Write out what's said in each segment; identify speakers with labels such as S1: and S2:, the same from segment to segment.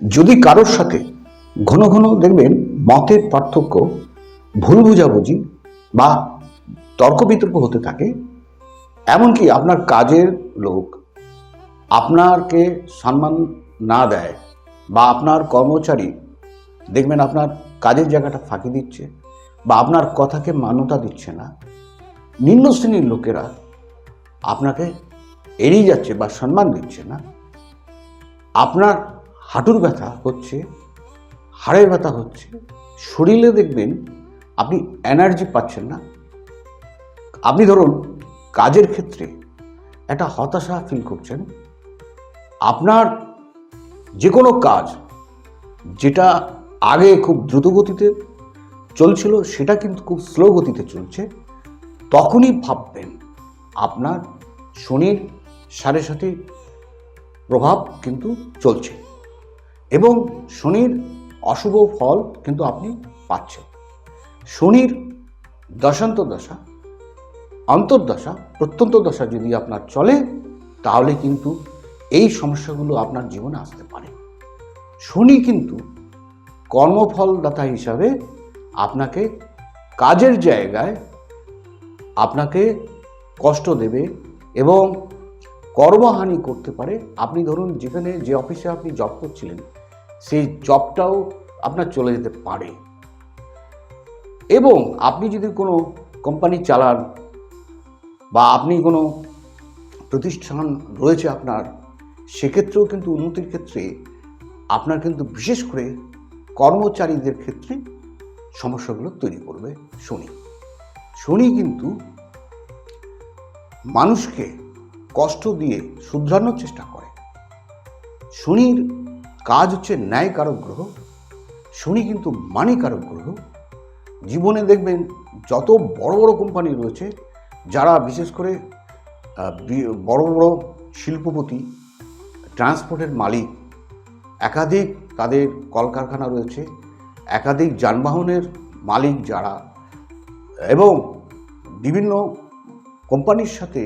S1: যদি কারোর সাথে ঘন ঘন দেখবেন মতের পার্থক্য, ভুল বুঝাবুঝি বা তর্ক বিতর্ক হতে থাকে, এমনকি আপনার কাজের লোক আপনাকে সম্মান না দেয় বা আপনার কর্মচারী দেখবেন আপনার কাজের জায়গাটা ফাঁকি দিচ্ছে বা আপনার কথাকে মান্যতা দিচ্ছে না, নিম্ন শ্রেণির লোকেরা আপনাকে এড়িয়ে যাচ্ছে বা সম্মান দিচ্ছে না। আপনার হাঁটুর ব্যথা হচ্ছে, হাড়ের ব্যথা হচ্ছে, শরীরে দেখবেন আপনি এনার্জি পাচ্ছেন না। আপনি ধরুন কাজের ক্ষেত্রে একটা হতাশা ফিল করছেন, আপনার যে কোনো কাজ যেটা আগে খুব দ্রুত গতিতে চলছিল, সেটা কিন্তু খুব স্লো গতিতে চলছে, তখনই ভাববেন আপনার শনির সাড়ে সাথে প্রভাব কিন্তু চলছে। এবং শনির অশুভ ফল কিন্তু আপনি পাচ্ছেন। শনির দশান্ত দশা, অন্তর্দশা, প্রত্যন্ত দশা যদি আপনার চলে, তাহলে কিন্তু এই সমস্যাগুলো আপনার জীবনে আসতে পারে। শনি কিন্তু কর্মফলদাতা হিসাবে আপনাকে কাজের জায়গায় আপনাকে কষ্ট দেবে এবং কর্মহানি করতে পারে। আপনি ধরুন, যেখানে যে অফিসে আপনি জব করছিলেন সেই জবটাও আপনার চলে যেতে পারে। এবং আপনি যদি কোনো কোম্পানি চালান বা আপনি কোনো প্রতিষ্ঠান রয়েছে আপনার, সেক্ষেত্রেও কিন্তু উন্নতির ক্ষেত্রে আপনার কিন্তু বিশেষ করে কর্মচারীদের ক্ষেত্রে সমস্যাগুলো তৈরি করবে শনি। শনি কিন্তু মানুষকে কষ্ট দিয়ে শুধরানোর চেষ্টা করে। শনির কাজ হচ্ছে ন্যায়কারক গ্রহ শনি কিন্তু মানিকারক গ্রহ জীবনে দেখবেন যত বড় বড় কোম্পানি রয়েছে, যারা বিশেষ করে বড় বড় শিল্পপতি, ট্রান্সপোর্টের মালিক, একাধিক তাদের কলকারখানা রয়েছে, একাধিক যানবাহনের মালিক যারা, এবং বিভিন্ন কোম্পানির সাথে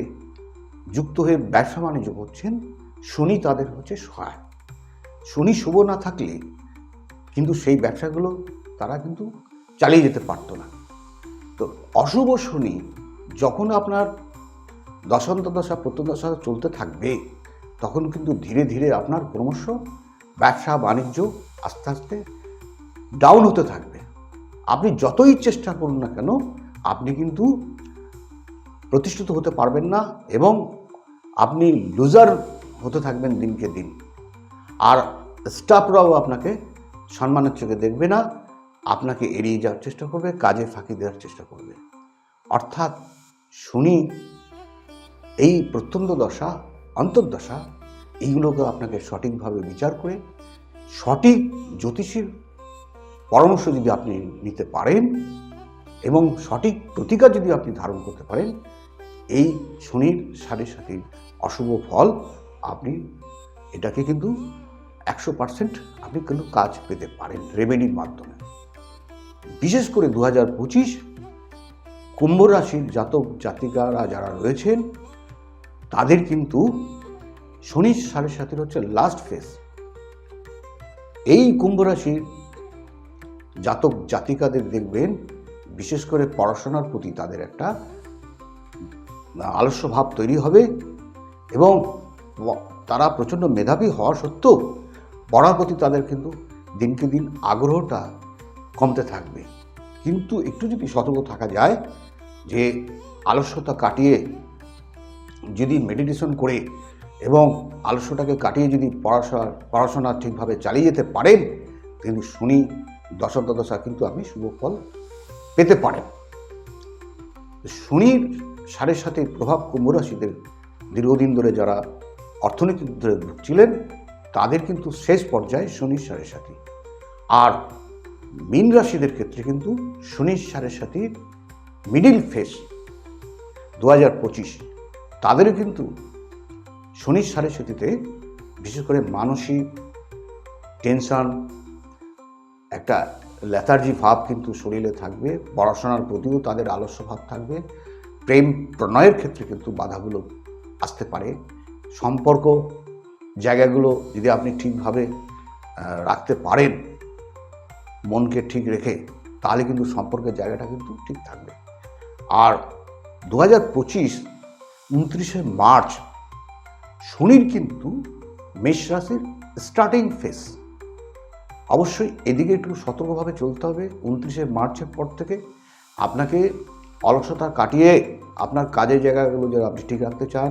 S1: যুক্ত হয়ে ব্যবসা বাণিজ্য করছেন, শনি তাদের হচ্ছে সহায় শনি শুভ না থাকলে কিন্তু সেই ব্যবসাগুলো তারা কিন্তু চালিয়ে যেতে পারতো না। তো অশুভ শনি যখন আপনার দশান্ত দশা প্রত্যদশা চলতে থাকবে, তখন কিন্তু ধীরে ধীরে আপনার ক্রমশ ব্যবসা, বাণিজ্য আস্তে আস্তে ডাউন হতে থাকবে। আপনি যতই চেষ্টা করুন না কেন, আপনি কিন্তু প্রতিষ্ঠিত হতে পারবেন না এবং আপনি লুজার হতে থাকবেন দিনকে দিন। আর স্টাফরাও আপনাকে সম্মানের চোখে দেখবে না, আপনাকে এড়িয়ে যাওয়ার চেষ্টা করবে, কাজে ফাঁকি দেওয়ার চেষ্টা করবে। অর্থাৎ শুনি, এই প্রত্যন্ত দশা, অন্তর্দশা এইগুলোকে আপনাকে সঠিকভাবে বিচার করে, সঠিক জ্যোতিষীর পরামর্শ যদি আপনি নিতে পারেন এবং সঠিক প্রতিকার যদি আপনি ধারণ করতে পারেন, এই শনির সাড়ে সাথে অশুভ ফল আপনি, এটাকে কিন্তু একশো পার্সেন্ট আপনি কিন্তু কাজ পেতে পারেন রেমেডির মাধ্যমে। বিশেষ করে দু হাজার পঁচিশ কুম্ভ রাশির জাতক জাতিকারা যারা রয়েছেন, তাদের কিন্তু শনির সাড়ে সাথের হচ্ছে লাস্ট ফেস এই কুম্ভ রাশির জাতক জাতিকাদের দেখবেন, বিশেষ করে পড়াশোনার প্রতি তাদের একটা আলস্য ভাব তৈরি হবে এবং তারা প্রচণ্ড মেধাবী হওয়া সত্ত্বেও পড়ার প্রতি তাদের কিন্তু দিনকে দিন আগ্রহটা কমতে থাকবে। কিন্তু একটু যদি সতর্ক থাকা যায় যে আলস্যতা কাটিয়ে যদি মেডিটেশন করে এবং আলস্যটাকে কাটিয়ে যদি পড়াশোনা পড়াশোনা ঠিকভাবে চালিয়ে যেতে পারেন কিন্তু শুনি দশম দশা কিন্তু আপনি শুভ ফল পেতে পারেন। শনির সাড়ে সাথে প্রভাব কুম্ভ রাশিদের দীর্ঘদিন ধরে যারা অর্থনীতি ধরে ভুগছিলেন তাদের কিন্তু শেষ পর্যায়ে শনির সাড়ে সাথী। আর মীন রাশিদের ক্ষেত্রে কিন্তু শনির সাড়ে সাথীর মিডিল ফেস দু হাজার পঁচিশ। তাদেরও কিন্তু শনির সাড়ে সাথীতে বিশেষ করে মানসিক টেনশন, একটা লেথার্জি ভাব কিন্তু শরীরে থাকবে, পড়াশোনার প্রতিও তাদের আলস্য ভাব থাকবে, প্রেম প্রণয়ের ক্ষেত্রে কিন্তু বাধাগুলো আসতে পারে, সম্পর্ক জায়গাগুলো যদি আপনি ঠিকভাবে রাখতে পারেন, মনকে ঠিক রেখে, তাহলে কিন্তু সম্পর্কের জায়গাটা কিন্তু ঠিক থাকবে। আর দু হাজার পঁচিশ, উনত্রিশে মার্চ, শনির কিন্তু মেষ রাশির স্টার্টিং ফেস অবশ্যই এদিকে একটু সতর্কভাবে চলতে হবে। উনত্রিশে মার্চের পর থেকে আপনাকে অলসতা কাটিয়ে আপনার কাজের জায়গাগুলো যদি আপনি ঠিক রাখতে চান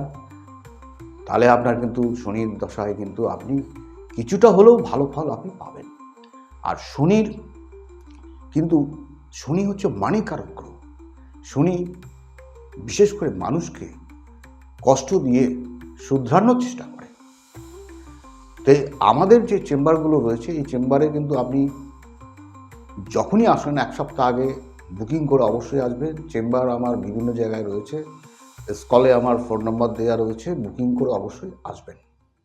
S1: তাহলে আপনার কিন্তু শনির দশায় কিন্তু আপনি কিছুটা হলেও ভালো ফল আপনি পাবেন। আর শনির কিন্তু শনি হচ্ছে মানিকারক গ্রহ। শনি বিশেষ করে মানুষকে কষ্ট দিয়ে শুধরানোর চেষ্টা করে। তাই আমাদের যে চেম্বারগুলো রয়েছে, এই চেম্বারে কিন্তু আপনি যখনই আসেন এক সপ্তাহ আগে বুকিং করে অবশ্যই আসবেন। চেম্বার আমার বিভিন্ন জায়গায় রয়েছে। স্কলে আমার ফোন নম্বর দেওয়া রয়েছে বুকিং করে অবশ্যই আসবেন।